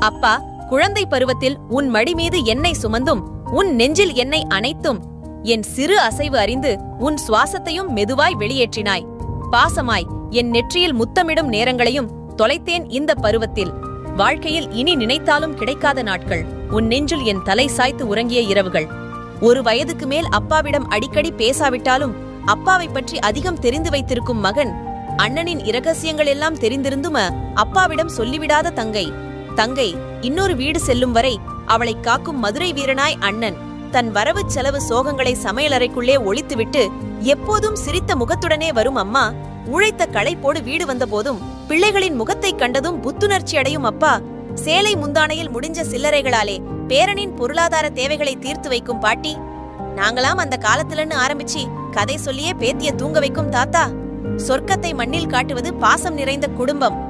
அப்பா குழந்தை பருவத்தில் உன் மடி மீது என்னை சுமந்தும் உன் நெஞ்சில் என்னை அணைத்தும் என் சிறு அசைவு அறிந்து உன் சுவாசத்தையும் மெதுவாய் வெளியேற்றினாய். பாசமாய் என் நெற்றியில் முத்தமிடும் நேரங்களையும் தொலைத்தேன் இந்த பருவத்தில். வாழ்க்கையில் இனி நினைத்தாலும் கிடைக்காத நாட்கள் உன் நெஞ்சில் என் தலை சாய்த்து உறங்கிய இரவுகள். ஒரு வயதுக்கு மேல் அப்பாவிடம் அடிக்கடி பேசாவிட்டாலும் அப்பாவை பற்றி அதிகம் தெரிந்து வைத்திருக்கும் மகன் அண்ணனின் இரகசியங்கள் எல்லாம் தெரிந்திருந்தும அப்பாவிடம் சொல்லிவிடாத தங்கை. தங்கை இன்னொரு வீடு செல்லும் வரை அவளை காக்கும் மதுரை வீரனாய் அண்ணன். தன் வரவு செலவு சோகங்களை சமையலறைக்குள்ளே ஒளித்துவிட்டு எப்போதும் சிரித்த முகத்துடனே வரும் அம்மா உழைத்த களைப்போடு வீடு வந்தபோதும் பிள்ளைகளின் முகத்தைக் கண்டதும் புத்துணர்ச்சி அடையும் அப்பா. சேலை முந்தானையில் முடிஞ்ச சில்லறைகளாலே பேரனின் பொருளாதார தேவைகளை தீர்த்து வைக்கும் பாட்டி. நாங்களாம் அந்த காலத்துலன்னு ஆரம்பிச்சு கதை சொல்லியே பேத்திய தூங்க வைக்கும் தாத்தா. சொர்க்கத்தை மண்ணில் காட்டுவது பாசம் நிறைந்த குடும்பம்.